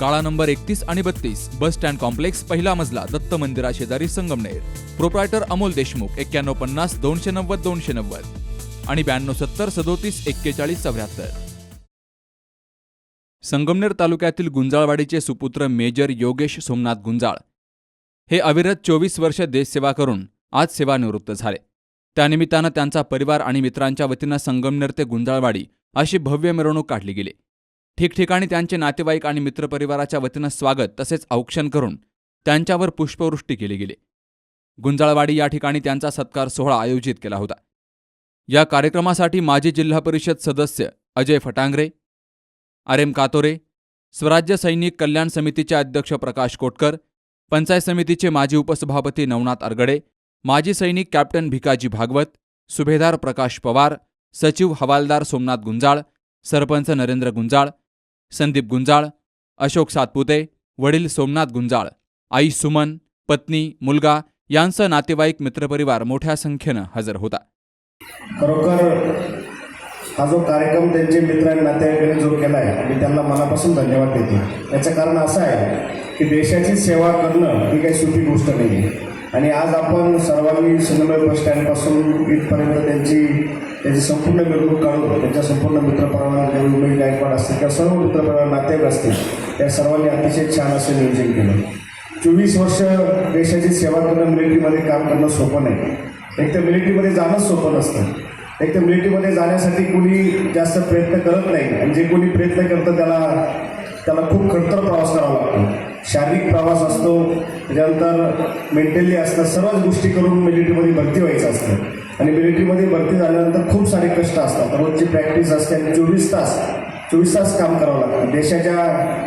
काळा नंबर एकतीस आणि बत्तीस बस स्टँड कॉम्प्लेक्स पहिला मजला दत्त मंदिरा शेजारी संगमनेर. प्रोप्रायटर अमोल देशमुख एक्क्याण्णव पन्नास दोनशे नव्वद दोनशे नव्वद. आणि ब्याण्णव सत्तर सदोतीस एक्केचाळीस चौऱ्याहत्तर. संगमनेर तालुक्यातील गुंजाळवाडीचे सुपुत्र मेजर योगेश सोमनाथ गुंजाळ हे अविरत चोवीस वर्ष देशसेवा करून आज सेवानिवृत्त झाले. त्यानिमित्तानं त्यांचा परिवार आणि मित्रांच्या वतीनं संगमनेर ते गुंजाळवाडी अशी भव्य मिरवणूक काढली गेली. ठिकठिकाणी त्यांचे नातेवाईक आणि मित्रपरिवाराच्या वतीनं स्वागत तसेच औक्षण करून त्यांच्यावर पुष्पवृष्टी केली गेली. गुंजाळवाडी या ठिकाणी त्यांचा सत्कार सोहळा आयोजित केला होता. या कार्यक्रमासाठी माजी जिल्हा परिषद सदस्य अजय फटांगरे आर एम कातोरे स्वराज्य सैनिक कल्याण समितीचे अध्यक्ष प्रकाश कोटकर पंचायत समितीचे माजी उपसभापती नवनाथ अरगडे माजी सैनिक कॅप्टन भिकाजी भागवत सुभेदार प्रकाश पवार सचिव हवालदार सोमनाथ गुंजाळ सरपंच नरेंद्र गुंजाळ संदीप गुंजाळ अशोक सातपुते वडील सोमनाथ गुंजाळ आई सुमन पत्नी मुलगा यांसह नातेवाईक मित्रपरिवार मोठ्या संख्येनं हजर होता. खरोखर हा जो कार्यक्रम त्यांचे मित्र आणि नातेवाईकांनी जो केला आहे मी त्यांना मनापासून धन्यवाद देतो. याचं कारण असं आहे की देशाची सेवा करणं ही काही सोपी गोष्ट नाही आहे आणि आज आपण सर्वांनी सिनेमा बस स्टँडपासून इथपर्यंत त्यांची त्याची संपूर्ण मिरवणूक काढून त्यांच्या संपूर्ण मित्रपरिवार जे उमेश गायकवाड असतील किंवा सर्व मित्रपरिवार नातेवाईक असतील त्या सर्वांनी अतिशय छान असं नियोजन केलं. चोवीस वर्ष देशाची सेवा करणं मिलिटरीमध्ये काम करणं सोपं नाही. एक तर मिलिटरीमध्ये जाणंच सोपं नसतं. एक तर मिलिटरीमध्ये जाण्यासाठी कोणी जास्त प्रयत्न करत नाही. आणि जे कोणी प्रयत्न करतं त्याला त्याला खूप खडतर प्रवास करावा लागतो. शारीरिक प्रवास असतो त्याच्यानंतर मेंटली असतं सर्वच गोष्टी करून मिलिटरीमध्ये भरती व्हायचं असतं. आणि मिलिटरीमध्ये भरती झाल्यानंतर खूप सारे कष्ट असतात. रोजची प्रॅक्टिस असते आणि चोवीस तास चोवीस तास काम करावं लागतं. देशाच्या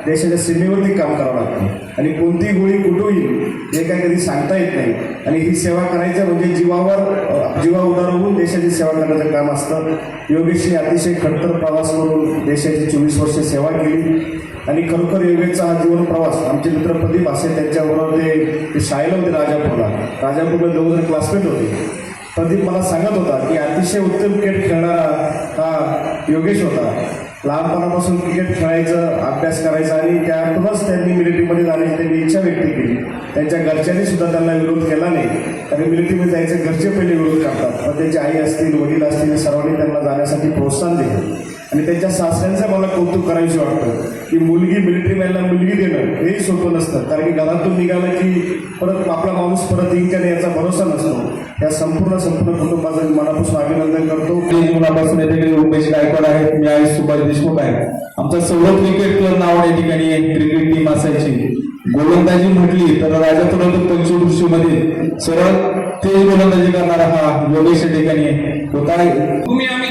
देशाच्या सीमेवरती काम करावं लागतं. आणि कोणती गोळी कुठं होईल हे काय कधी सांगता येत नाही. आणि ही सेवा करायचं म्हणजे जीवावर जीवा उदार होऊन देशाची सेवा करण्याचं काम असतं. योगेशने अतिशय खडतर प्रवास करून देशाची चोवीस वर्ष सेवा केली. आणि खरोखर योगेचा हा जीवन प्रवास आमचे मित्र प्रदीप असे त्यांच्याबरोबर ते ते शाळेला होते राजापूरला. राजापूरला दोन जण क्लासमेट होते. प्रदीप मला सांगत होता की अतिशय उत्तम क्रिकेट खेळणारा हा योगेश होता. लहानपणापासून क्रिकेट खेळायचं अभ्यास करायचा आणि त्यातूनच त्यांनी मिलिटरीमध्ये जाण्याची त्यांनी इच्छा व्यक्त केली. त्यांच्या घरच्यांनी सुद्धा त्यांना विरोध केला नाही. कारण मिलिटरीमध्ये जायचे घरचे पहिले विरोध करतात. पण त्यांची आई असतील वडील असतील सर्वांनी त्यांना जाण्यासाठी प्रोत्साहन दिलं. आणि त्यांच्या सासऱ्यांचं मला कौतुक करायचं वाटतं की मुलगी मिलिटरीमॅनला मुलगी देणं हेही सोपं नसतं. कारण की घरातून निघालं की परत आपला माणूस परत येईल का नाही याचा भरोसा नसतो. या संपूर्ण संपूर्ण कुटुंबाचं मी मनापासून अभिनंदन करतो. मुलापासून येथे उमेश गायकवाड आहेत मी आहे सुभाष देशमुख आहे. आमचा सौरभ क्रिकेट क्लब नावाने या ठिकाणी एक क्रिकेट टीम असायची. गोलंदाजी म्हटली तर राजापुरात पंचवृष्टीमध्ये सरळ तेज गोलंदाजी करणारा हा योगेश या ठिकाणी होता तुम्ही आम्ही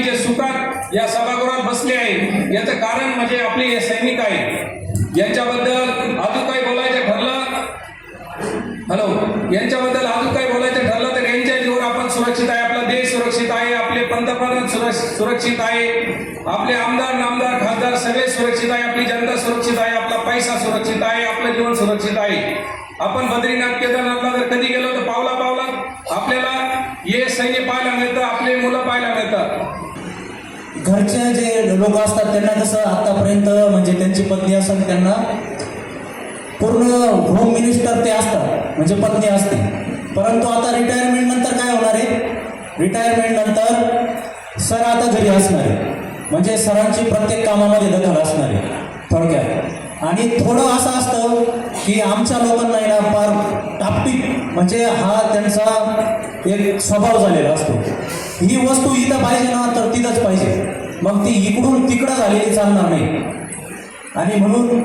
या सभागृहात बसले आहे. याचं कारण म्हणजे आपले हे सैनिक आहेत. यांच्याबद्दल अजून काही बोलायचं ठरलं? हॅलो यांच्याबद्दल अजून काही बोलायचं ठरलं तर यांच्या जीवन आपण सुरक्षित आहे. आपला देश सुरक्षित आहे. आपले पंतप्रधान सुरक्षित आहे. आपले आमदार नामदार खासदार सगळे सुरक्षित आहे. आपली जनता सुरक्षित आहे. आपला पैसा सुरक्षित आहे. आपलं जीवन सुरक्षित आहे. आपण बद्रीनाथ केदारनाथला जर कधी गेलो तर पावला पावला आपल्याला हे सैन्य पाहायला मिळतं. आपले मुलं पाहायला मिळतात. घरचे जे लोक असतात त्यांना कसं आतापर्यंत म्हणजे त्यांची पत्नी असेल त्यांना पूर्ण होम मिनिस्टर ते असतात म्हणजे पत्नी असते. परंतु आता रिटायरमेंट नंतर काय होणार आहे? रिटायरमेंट नंतर सर आता घरी असणार आहे. म्हणजे सरांची प्रत्येक कामामध्ये दखल असणार आहे थोडक्यात. आणि थोडं असं असतं की आमच्या लोकांना ना फार टापटीप म्हणजे हा त्यांचा एक स्वभाव झालेला असतो. ही वस्तू इथं पाहिजे ना तर तिथंच पाहिजे. मग ती इकडून तिकडं झालेली चालणार नाही. आणि म्हणून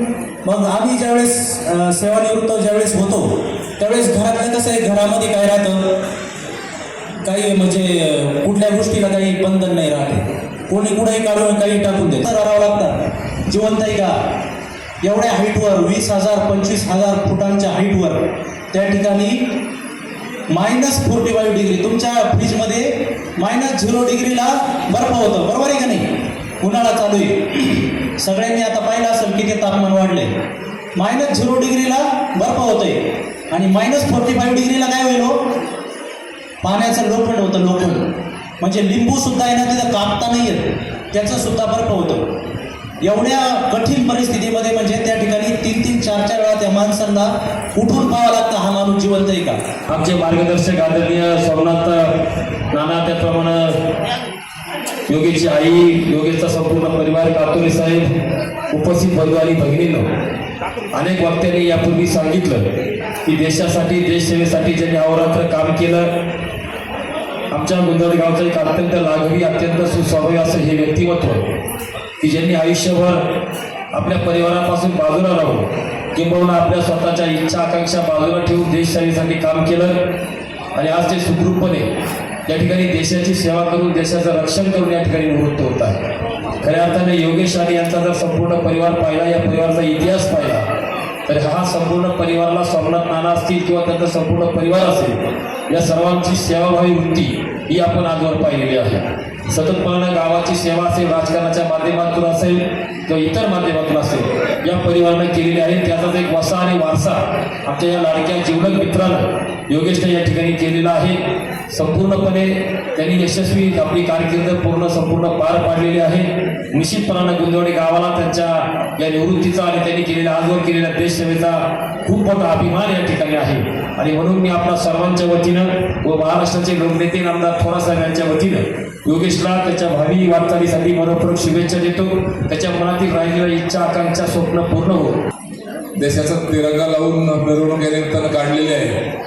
मग आम्ही ज्यावेळेस सेवानिवृत्त ज्यावेळेस होतो त्यावेळेस घरातलं कसं आहे घरामध्ये काय राहतं? काही म्हणजे कुठल्या गोष्टीला काही बंधन नाही राहते. कोणी कुठेही काढून काही टाकून देत. करावं लागतं. जिवंत आहे का? एवढ्या हाईटवर वीस हजार पंचवीस हजार फुटांच्या हाईटवर. त्या ठिकाणी मायनस फोर्टी फाईव्ह डिग्री. तुमच्या फ्रीजमध्ये मायनस झिरो डिग्रीला बर्फ होतं. बरोबर आहे का नाही? उन्हाळा चालू आहे. सगळ्यांनी आता पाहिलं असेल किती तापमान वाढले मायनस झिरो डिग्रीला बर्फ होतोय. आणि मायनस फोर्टी फाईव्ह डिग्रीला काय होईल हो? पाण्याचं लोखंड होतं लोखंड. म्हणजे लिंबू सुद्धा आहे ना तिथं कापता नाही येत त्याचं सुद्धा बर्फ होतं. एवढ्या कठीण परिस्थितीमध्ये म्हणजे त्या ठिकाणी तीन तीन चार चार वेळा त्या माणसांना उठून पाहावं लागतं हा माणूस जिवंत आहे का? आमचे मार्गदर्शक आदरणीय सोमनाथ नाना त्याचप्रमाणे योगेची आई योगेशचा संपूर्ण परिवार कातोरे साहेब उपस्थित बंधू आणि भगिनीनं अनेक वक्त्यांनी यापूर्वी सांगितलं की देशासाठी देशसेवेसाठी ज्यांनी अहोरात्र काम केलं आमच्या गुंजळ गावचं एक अत्यंत लाघवी अत्यंत सुस्वाभावी असं हे व्यक्तिमत्व की ज्यांनी आयुष्यभर आपल्या परिवारापासून बाजूला राहून किंबहुना आपल्या स्वतःच्या इच्छा आकांक्षा बाजूला ठेवून देशसेवेसाठी काम केलं आणि आज ते सुखरूपपणे या ठिकाणी देशाची सेवा करून देशाचं रक्षण करून या ठिकाणी निवृत्त होत आहे. खऱ्या अर्थाने योगेश आणि यांचा जर संपूर्ण परिवार पाहिला या परिवाराचा इतिहास पाहिला तर हा संपूर्ण परिवाराला सोमनाथ नाना असतील किंवा त्यांचा संपूर्ण परिवार असेल या सर्वांची सेवाभावी वृत्ती ही आपण आजवर पाहिलेली आहे. सततपणानं गावाची सेवा असेल राजकारणाच्या माध्यमातून असेल किंवा इतर माध्यमातून असेल या परिवारानं केलेली आहे. त्याचाच एक वसा आणि वारसा आमच्या या लाडक्या जीवनक मित्रानं योगेशने या ठिकाणी केलेला आहे. संपूर्णपणे त्यांनी यशस्वी आपली कारकीर्द पूर्ण संपूर्ण पार पाडलेली आहे. निश्चितपणानं गुंजवडी गावाला त्यांच्या या निवृत्तीचा आणि त्यांनी केलेल्या आजवर केलेल्या देशसेवेचा खूप मोठा अभिमान या ठिकाणी आहे. आणि म्हणून मी आपल्या सर्वांच्या वतीनं व महाराष्ट्राचे लोकनेते नामदार थोरासाहेब यांच्या वतीनं योगेशला त्याच्या भावी वाटचालीसाठी मनपूर्वक शुभेच्छा देतो. त्याच्या मनातील राहिलेल्या इच्छा आकांक्षा स्वप्न पूर्ण हो देशाचा तिरंगा लावून मिरवणूक या निमित्तानं काढलेली आहे.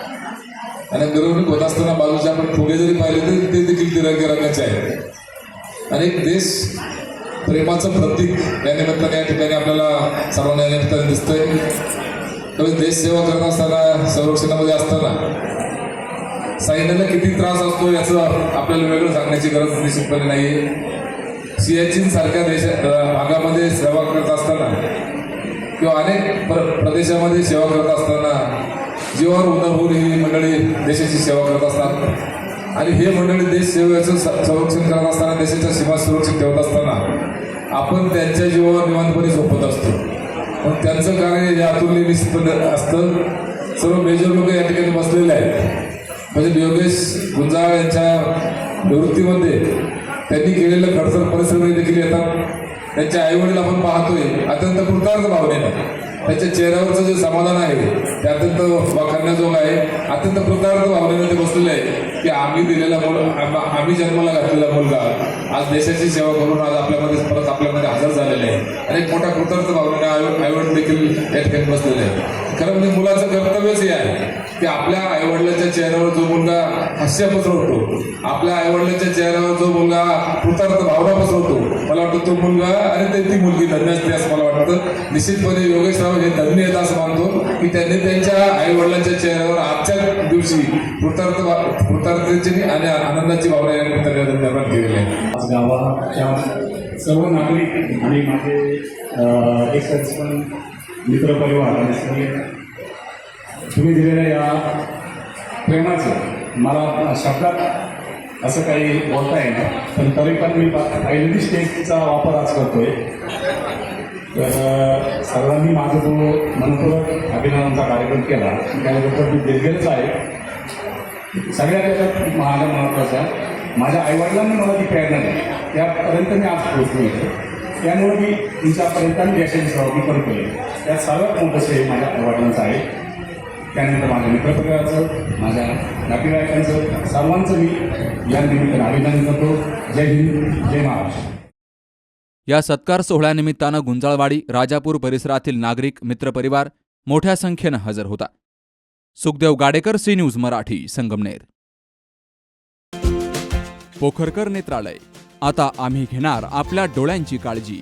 आणि मिरवणूक होत असताना बाजूच्या आपण फुगे जरी पाहिले तरी ते देखील तिरंगी रंगाचे आहेत. आणि एक देश प्रेमाचं प्रतीक या निमित्ताने या ठिकाणी आपल्याला सर्वांना या निमित्ताने दिसतंय. त्यामुळे देश सेवा करत असताना संरक्षणामध्ये असताना सैन्याला किती त्रास असतो याचं आपल्याला वेगळं सांगण्याची गरज निश्चितपणे नाही आहे सियाचीन सारख्या देशा भागामध्ये सेवा करत असताना किंवा अनेक प्र प्रदेशामध्ये सेवा करत असताना जीवावर उदार होऊन ही मंडळी देशाची सेवा करत असतात. आणि हे मंडळी देश सेवेचं संरक्षण करत असताना देशाच्या सीमा सुरक्षित ठेवत असताना आपण त्यांच्या जीवावर निवांतपणे झोपत असतो. पण त्यांचं कार्य हे अतुलनीय निश्चितपणे असतं. सर्व मेजर लोक या ठिकाणी बसलेले आहेत. म्हणजे योगेश गुंजाळ यांच्या निवृत्तीमध्ये त्यांनी केलेलं खडसर परिश्रम देखील येतात. त्यांच्या आईवडील आपण पाहतोय अत्यंत कृतार्थ भावनेनं. त्यांच्या चेहऱ्यावरचं जे समाधान आहे ते अत्यंत वाखाणण्याजोगं आहे. अत्यंत कृतार्थ भावनेनं ते बसलेले आहे की आम्ही दिलेला मुल आम्ही जन्माला घातलेला मुलगा आज देशाची सेवा करून आज आपल्यामध्ये परत आपल्यामध्ये हजर झालेले आहे. आणि एक मोठा कृतार्थ भावनेने आई देखील या ठिकाणी बसलेले आहे खरं म्हणजे मुलाचं कर्तव्यच हे आहे. की आपल्या आईवडिलांच्या चेहऱ्यावर जो मुलगा हास्य पसरवतो आपल्या आईवडिलांच्या चेहऱ्यावर जो मुलगा कृतार्थ भावना पसरवतो मला वाटतं तो मुलगा अरे ते ती मुलगी धन्य असते असं मला वाटतं. निश्चितपणे योगेशराव हे धन्य आहेत असं मानतो. की त्यांनी त्यांच्या आईवडिलांच्या चेहऱ्यावर आजच्या दिवशी कृतार्थ कृतार्थतेची आणि आनंदाची भावना या निमित्ताने निर्माण केलेली आहे. गावाच्या सर्व नागरिक आणि माझे एक मित्रपरिवार आणि सगळे तुम्ही दिलेल्या या प्रेमाचं मला शब्दात असं काही बोलता येणार पण तरी पण मी पहिली स्टेजचा वापर आज करतोय. तर सर्वांनी माझा जो मनपूर्वक अभिनंदनाचा कार्यक्रम केला. त्याबद्दल मी दिलगेलच आहे. सगळ्यात याच्यात माझ्या महत्त्वाचा माझ्या आईवडिलांनी मला ती प्रेरणा दिली. त्यापर्यंत मी आज पोहोचलो येतो त्यामुळे मी तुमच्यापर्यंत मी यशाची सहभागी पण केली. त्यात सर्वात मोठं श्रेय माझ्या आईवडिलांचं आहे. त्यानंतर माझ्या मित्रपरिवाराचं माझ्या नातेवाईकांचं सर्वांचं मी या निमित्तानं अभिनंदन करतो. जय हिंद जय महाराष्ट्र. या सत्कार सोहळ्यानिमित्तानं गुंजाळवाडी राजापूर परिसरातील नागरिक मित्रपरिवार मोठ्या संख्येनं हजर होता. Sukhdev Gadekar C news Marathi Sangamner. Pokharkar नेत्रालय. आता आम्ही घेणार आपल्या डोळ्यांची काळजी.